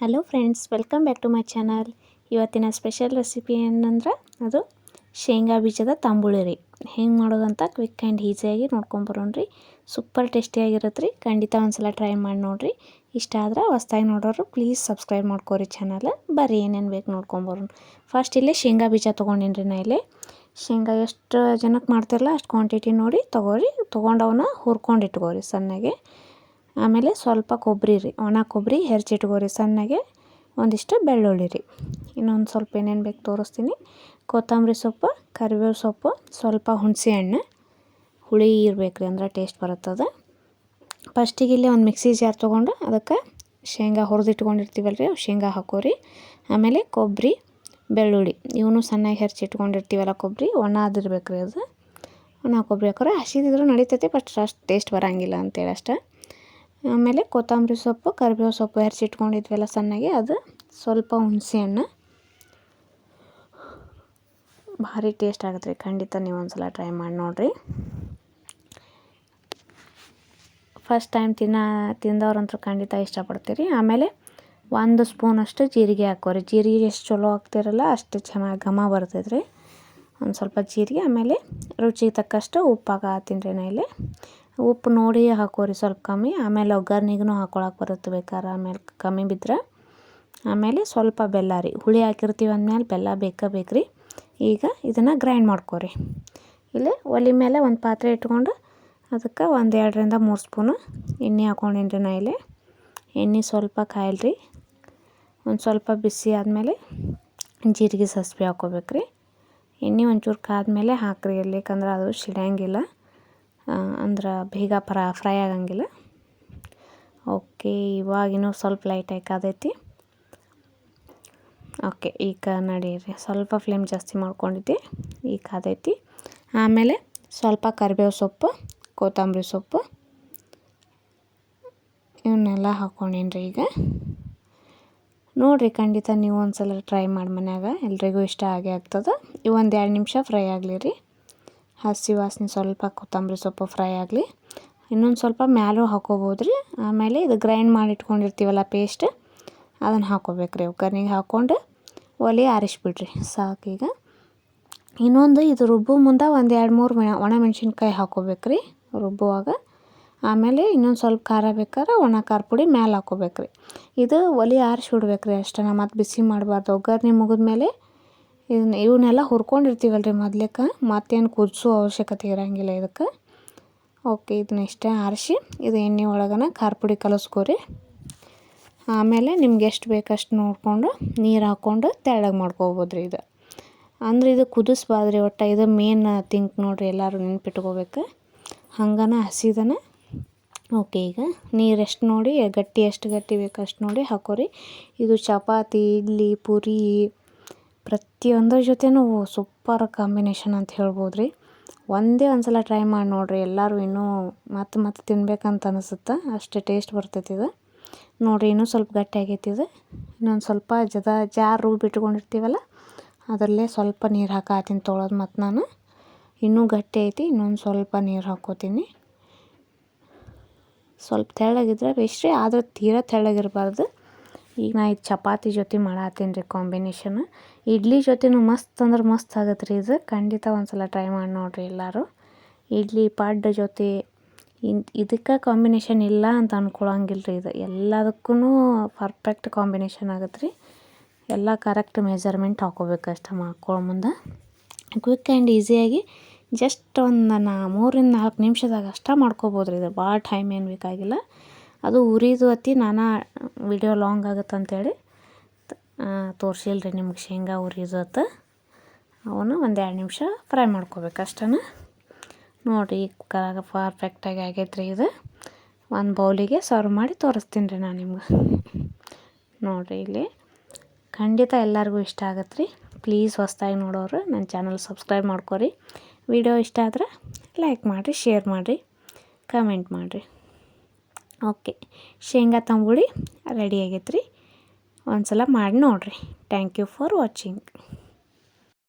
Hello friends welcome back to my channel ಇವತ್ತಿನ special recipe ಏನಂದ್ರೆ ಅದು ಶೇಂಗಾ ಬೀಜದ ತಾಂಬುಳಿ ರೀ. ಹೆಂಗೆ ಮಾಡೋದಂತ ಕ್ವಿಕ್ ಆ್ಯಂಡ್ ಈಸಿಯಾಗಿ ನೋಡ್ಕೊಂಬರೋಣ್ರಿ ಸೂಪರ್ ಟೇಸ್ಟಿಯಾಗಿರುತ್ತೆ ರೀ. ಖಂಡಿತ ಒಂದ್ಸಲ ಟ್ರೈ ಮಾಡಿ ನೋಡಿರಿ. ಇಷ್ಟ ಆದ್ರೆ ಹೊಸ್ದಾಗಿ ನೋಡೋರು ಪ್ಲೀಸ್ ಸಬ್ಸ್ಕ್ರೈಬ್ ಮಾಡ್ಕೋರಿ ಚಾನಲ್ ಬರ್ರಿ ಏನೇನು ಬೇಕು ನೋಡ್ಕೊಂಬರೋಣ ಫಸ್ಟ್ ಇಲ್ಲೇ ಶೇಂಗಾ ಬೀಜ ತೊಗೊಂಡಿನಿ ನಾ ಇಲ್ಲಿ. ಶೇಂಗಾ ಎಷ್ಟು ಜನಕ್ಕೆ ಮಾಡ್ತಿರಲ್ಲ ಅಷ್ಟು ಕ್ವಾಂಟಿಟಿ ನೋಡಿ ತೊಗೋರಿ. ತೊಗೊಂಡವನ್ನ ಹುರ್ಕೊಂಡು ಇಟ್ಕೋರಿ ಸಣ್ಣಗೆ. ಆಮೇಲೆ ಸ್ವಲ್ಪ ಕೊಬ್ಬರಿ ರೀ. ಒಣ ಕೊಬ್ಬರಿ ಹೆರ್ಚಿಟ್ಕೋರಿ ಸಣ್ಣಗೆ, ಒಂದಿಷ್ಟು ಬೆಳ್ಳುಳ್ಳಿ ರೀ. ಇನ್ನೊಂದು ಸ್ವಲ್ಪ ಏನೇನು ಬೇಕು ತೋರಿಸ್ತೀನಿ. ಕೊತ್ತಂಬರಿ ಸೊಪ್ಪು, ಕರಿಬೇವು ಸೊಪ್ಪು, ಸ್ವಲ್ಪ ಹುಣಸೆ ಹಣ್ಣು. ಹುಳಿ ಇರ್ಬೇಕು ರೀ ಅಂದ್ರೆ ಟೇಸ್ಟ್ ಬರುತ್ತದೆ ಫಸ್ಟಿಗೆ ಇಲ್ಲಿ ಒಂದು ಮಿಕ್ಸಿ ಜಾರ್ ತೊಗೊಂಡು ಅದಕ್ಕೆ ಶೇಂಗಾ ಹುರಿದಿಟ್ಕೊಂಡಿರ್ತೀವಲ್ಲ ರೀ ಶೇಂಗಾ ಹಾಕೋರಿ. ಆಮೇಲೆ ಕೊಬ್ಬರಿ, ಬೆಳ್ಳುಳ್ಳಿ ಇವನು ಸಣ್ಣಗೆ ಹೆರ್ಚಿಟ್ಕೊಂಡಿರ್ತೀವಲ್ಲ ಕೊಬ್ಬರಿ, ಒಣ ಅದಿರ್ಬೇಕು ರೀ ಅದು. ಒಣ ಕೊಬ್ಬರಿ ಹಾಕೋರಿ ಹಸಿದಿದ್ರು ನಡೀತೈತಿ, ಬಟ್ ಅಷ್ಟು ಟೇಸ್ಟ್ ಬರೋಂಗಿಲ್ಲ ಅಂತೇಳಿ ಅಷ್ಟೇ. ಆಮೇಲೆ ಕೊತ್ತಂಬರಿ ಸೊಪ್ಪು ಕರಿಬೇವು ಸೊಪ್ಪು ಹೆರ್ಚಿಟ್ಕೊಂಡಿದ್ವಲ್ಲ ಸಣ್ಣಗೆ, ಅದು ಸ್ವಲ್ಪ ಹುಣಸೆ ಹಣ್ಣು ಭಾರಿ ಟೇಸ್ಟ್ ಆಗುತ್ತೆ ರೀ, ಖಂಡಿತ ನೀವು ಒಂದು ಸಲ ಟ್ರೈ ಮಾಡಿ ನೋಡಿರಿ. ಫಸ್ಟ್ ಟೈಮ್ ತಿನ್ನ, ತಿಂದವ್ರಂತೂ ಖಂಡಿತ ಇಷ್ಟಪಡ್ತೀರಿ. ಆಮೇಲೆ ಒಂದು ಸ್ಪೂನಷ್ಟು ಜೀರಿಗೆ ಹಾಕೋರಿ ಜೀರಿಗೆ ಎಷ್ಟು ಚಲೋ ಹಾಕ್ತಿರಲ್ಲ ಅಷ್ಟು ಚೆನ್ನಾಗಿ ಘಮ ಬರ್ತೈತೆ ರೀ. ಒಂದು ಸ್ವಲ್ಪ ಜೀರಿಗೆ, ಆಮೇಲೆ ರುಚಿಗೆ ತಕ್ಕಷ್ಟು ಉಪ್ಪು ಹಾಕಿ ರೀ ನಾ ಇಲ್ಲಿ. ಉಪ್ಪು ನೋಡಿ ಹಾಕೋರಿ ಸ್ವಲ್ಪ ಕಮ್ಮಿ. ಆಮೇಲೆ ಒಗ್ಗರ್ನಿಗೂ ಹಾಕೊಳಕ್ಕೆ ಬರುತ್ತೆ ಬೇಕಾದ್ರೆ. ಆಮೇಲೆ ಕಮ್ಮಿ ಬಿದ್ದರೆ ಆಮೇಲೆ ಸ್ವಲ್ಪ ಬೆಲ್ಲ ರೀ. ಹುಳಿ ಹಾಕಿರ್ತೀವಿ ಅಂದಮೇಲೆ ಬೆಲ್ಲ ಬೇಕಾ ಬೇಕು ಈಗ ಇದನ್ನು ಗ್ರೈಂಡ್ ಮಾಡ್ಕೊರಿ. ಇಲ್ಲಿ ಒಲೆ ಮೇಲೆ ಒಂದು ಪಾತ್ರೆ ಇಟ್ಕೊಂಡು ಅದಕ್ಕೆ ಒಂದು ಎರಡರಿಂದ ಮೂರು ಸ್ಪೂನು ಎಣ್ಣೆ ಹಾಕೊಂಡಿನಿ ರೀ ನಾ ಇಲ್ಲಿ. ಎಣ್ಣೆ ಸ್ವಲ್ಪ ಕಾಯಲ್ರಿ. ಒಂದು ಸ್ವಲ್ಪ ಬಿಸಿ ಆದಮೇಲೆ ಜೀರಿಗೆ ಸಸ್ಪಿ ಹಾಕೋಬೇಕ್ರಿ. ಎಣ್ಣೆ ಒಂಚೂರು ಕಾದ್ಮೇಲೆ ಹಾಕ್ರಿ. ಯಾಕಂದ್ರೆ ಅದು ಸಿಡಿಯಂಗಿಲ್ಲ. ಅಂದ್ರೆ ಬೇಗ ಫ್ರಾ ಫ್ರೈ ಆಗಂಗಿಲ್ಲ. ಓಕೆ ಇವಾಗಿನೂ ಸ್ವಲ್ಪ ಲೈಟಾಗಿ ಕಾದೈತಿ ಓಕೆ ಈಗ ನಡೀರಿ. ಸ್ವಲ್ಪ ಫ್ಲೇಮ್ ಜಾಸ್ತಿ ಮಾಡ್ಕೊಂಡಿದ್ದೆ, ಈಗ ಕಾದೈತಿ ಆಮೇಲೆ ಸ್ವಲ್ಪ ಕರಿಬೇವು ಸೊಪ್ಪು, ಕೊತ್ತಂಬರಿ ಸೊಪ್ಪು, ಇವನ್ನೆಲ್ಲ ಹಾಕ್ಕೊಂಡೇನ್ರಿ ಈಗ. ನೋಡಿರಿ, ಖಂಡಿತ ನೀವು ಒಂದು ಸಲ ಟ್ರೈ ಮಾಡಿ ಮನ್ಯಾಗ. ಎಲ್ರಿಗೂ ಇಷ್ಟ ಆಗೇ ಆಗ್ತದೆ. ಒಂದು ಎರಡು ನಿಮಿಷ ಫ್ರೈ ಆಗಲಿ ರೀ. ಹಸಿ ವಾಸನೆ ಸ್ವಲ್ಪ ಕೊತ್ತಂಬರಿ ಸೊಪ್ಪು ಫ್ರೈ ಆಗಲಿ. ಇನ್ನೊಂದು ಸ್ವಲ್ಪ ಮ್ಯಾಲೂ ಹಾಕೋಬೋದು ರೀ ಆಮೇಲೆ ಇದು ಗ್ರೈಂಡ್ ಮಾಡಿ ಇಟ್ಕೊಂಡಿರ್ತೀವಲ್ಲ ಪೇಸ್ಟ್ ಅದನ್ನು ಹಾಕೋಬೇಕು ರೀ ಒಗ್ಗರ್ನಿಗೆ ಹಾಕ್ಕೊಂಡು ಒಲೆ ಆರಿಸ್ಬಿಡ್ರಿ. ಸಾಕೀಗ ಇನ್ನೊಂದು ಇದು ರುಬ್ಬು ಮುಂದೆ ಒಂದು ಎರಡು ಮೂರು ಒಣ ಮೆಣಸಿನ್ಕಾಯಿ ಹಾಕೋಬೇಕು ರೀ ರುಬ್ಬುವಾಗ. ಆಮೇಲೆ ಇನ್ನೊಂದು ಸ್ವಲ್ಪ ಖಾರ ಬೇಕಾದ್ರೆ ಒಣ ಖಾರ ಪುಡಿ ಮ್ಯಾಲೆ ಹಾಕೋಬೇಕು ರೀ ಇದು ಒಲೆ ಆರಿಸ್ಬಿಡ್ಬೇಕು ರೀ ಅಷ್ಟೇ ಮತ್ತು ಬಿಸಿ ಮಾಡಬಾರ್ದು. ಒಗ್ಗರಣೆ ಮುಗಿದ್ಮೇಲೆ ಇದನ್ನ ಇವನ್ನೆಲ್ಲ ಹುರ್ಕೊಂಡಿರ್ತೀವಲ್ಲ ರೀ ಮೊದ್ಲೇಕ? ಮತ್ತೇನು ಕುದಿಸೋ ಅವಶ್ಯಕತೆ ಇರೋಂಗಿಲ್ಲ ಇದಕ್ಕೆ. ಓಕೆ, ಇದನ್ನ ಇಷ್ಟೇ ಆರಿಸಿ, ಇದು ಎಣ್ಣೆ ಒಳಗನ ಖಾರ ಪುಡಿ ಕಲಸ್ಕೊರಿ. ಆಮೇಲೆ ನಿಮ್ಗೆ ಎಷ್ಟು ಬೇಕಷ್ಟು ನೋಡಿಕೊಂಡು ನೀರು ಹಾಕ್ಕೊಂಡು ತೆಳ್ಳಗೆ ಮಾಡ್ಕೋಬೋದು ರೀ ಇದು. ಅಂದ್ರೆ ಇದು ಕುದಿಸ್ಬಾದ್ರಿ ಒಟ್ಟು, ಇದು ಮೇನ್ ತಿಂಕ್ ನೋಡಿರಿ ಎಲ್ಲರೂ ನೆನ್ಪಿಟ್ಕೋಬೇಕು. ಹಂಗನ ಹಸಿದನ, ಓಕೆ ಈಗ ನೀರು ಎಷ್ಟು ನೋಡಿ, ಗಟ್ಟಿ ಎಷ್ಟು ಗಟ್ಟಿ ಬೇಕು ಅಷ್ಟು ನೋಡಿ ಹಾಕೋರಿ. ಇದು ಚಪಾತಿ, ಇಡ್ಲಿ, ಪೂರಿ ಪ್ರತಿಯೊಂದರ ಜೊತೆನೂ ಸೂಪರ್ ಕಾಂಬಿನೇಷನ್ ಅಂತ ಹೇಳ್ಬೋದು ರೀ ಒಂದೇ ಒಂದು ಸಲ ಟ್ರೈ ಮಾಡಿ ನೋಡಿರಿ, ಎಲ್ಲರೂ ಇನ್ನೂ ಮತ್ತೆ ಮತ್ತೆ ತಿನ್ಬೇಕಂತ ಅನಿಸುತ್ತೆ, ಅಷ್ಟು ಟೇಸ್ಟ್ ಬರ್ತೈತಿ ಇದು. ನೋಡಿರಿ, ಇನ್ನೂ ಸ್ವಲ್ಪ ಗಟ್ಟಿ ಆಗೈತಿ ಇದು. ಇನ್ನೊಂದು ಸ್ವಲ್ಪ ಜದ ಜಾರು ಬಿಟ್ಕೊಂಡಿರ್ತೀವಲ್ಲ ಅದರಲ್ಲೇ ಸ್ವಲ್ಪ ನೀರು ಹಾಕಾತೀನಿ ತೊಳೆದು ಮತ್ತು ನಾನು. ಇನ್ನೂ ಗಟ್ಟಿ ಐತಿ, ಇನ್ನೊಂದು ಸ್ವಲ್ಪ ನೀರು ಹಾಕೋತೀನಿ. ಸ್ವಲ್ಪ ತೆಳ್ಳಗಿದ್ರೆ ಬೇಸ್ ರೀ ಆದ್ರೆ ತೀರಾ ತೆಳ್ಳಗಿರಬಾರ್ದು. ಈಗ ನಾ ಇದು ಚಪಾತಿ ಜೊತೆ ಮಾಡತ್ತೀನಿ ರೀ ಕಾಂಬಿನೇಷನ್ ಇಡ್ಲಿ ಜೊತೆನೂ ಮಸ್ತ್ ಅಂದ್ರೆ ಮಸ್ತ್ ಆಗತ್ತೆ ರೀ ಇದು. ಖಂಡಿತ ಒಂದು ಸಲ ಟ್ರೈ ಮಾಡಿ ನೋಡಿರಿ ಎಲ್ಲರೂ. ಇಡ್ಲಿ ಪಾಡ್ ಜೊತೆ ಇದಕ್ಕೆ ಕಾಂಬಿನೇಷನ್ ಇಲ್ಲ ಅಂತ ಅಂದ್ಕೊಳಂಗಿಲ್ಲ ರೀ ಇದು. ಎಲ್ಲದಕ್ಕೂ ಪರ್ಫೆಕ್ಟ್ ಕಾಂಬಿನೇಷನ್ ಆಗತ್ತೆ ರೀ ಎಲ್ಲ ಕರೆಕ್ಟ್ ಮೆಜರ್ಮೆಂಟ್ ಹಾಕೋಬೇಕು ಅಷ್ಟೇ ಮಾಡ್ಕೊಳ್ಳೋ ಮುಂದೆ. ಕ್ವಿಕ್ ಆ್ಯಂಡ್ ಈಸಿಯಾಗಿ ಜಸ್ಟ್ ಒಂದು ನಾ ಮೂರಿಂದ ನಾಲ್ಕು ನಿಮಿಷದಾಗ ಅಷ್ಟೇ ಮಾಡ್ಕೋಬೋದು ರೀ ಇದು. ಭಾಳ ಟೈಮ್ ಏನು ಬೇಕಾಗಿಲ್ಲ. ಅದು ಉರಿದು ಅತ್ತಿ ನಾನು ವಿಡಿಯೋ ಲಾಂಗ್ ಆಗುತ್ತೆ ತೋರಿಸಿಲ್ಲ ರೀ ನಿಮ್ಗೆ ಶೇಂಗಾ ಉರಿದು ಅತ್ತ. ಅವನು ಒಂದು ಎರಡು ನಿಮಿಷ ಫ್ರೈ ಮಾಡ್ಕೋಬೇಕು ಅಷ್ಟೇ ನೋಡಿರಿ ಕರಾಗ ಪರ್ಫೆಕ್ಟಾಗಿ ಆಗೈತೆ ರೀ ಇದು. ಒಂದು ಬೌಲಿಗೆ ಸರ್ವ್ ಮಾಡಿ ತೋರಿಸ್ತೀನಿ ರೀ ನಾನು ನಿಮ್ಗೆ. ನೋಡಿರಿ ಇಲ್ಲಿ. ಖಂಡಿತ ಎಲ್ಲರಿಗೂ ಇಷ್ಟ ಆಗತ್ತೆ ರೀ ಪ್ಲೀಸ್ ಹೊಸ್ದಾಗಿ ನೋಡೋರು ನನ್ನ ಚಾನಲ್ ಸಬ್ಸ್ಕ್ರೈಬ್ ಮಾಡ್ಕೊರಿ. ವಿಡಿಯೋ ಇಷ್ಟ ಆದರೆ ಲೈಕ್ ಮಾಡಿರಿ ಶೇರ್ ಮಾಡಿರಿ ಕಮೆಂಟ್ ಮಾಡಿರಿ. ಓಕೆ. ಶೇಂಗಾ ತಂಬುಳಿ ರೆಡಿ ಆಗೈತೆ ರೀ. ಒಂದು ಸಲ ಮಾಡಿ ನೋಡಿರಿ. Thank you for watching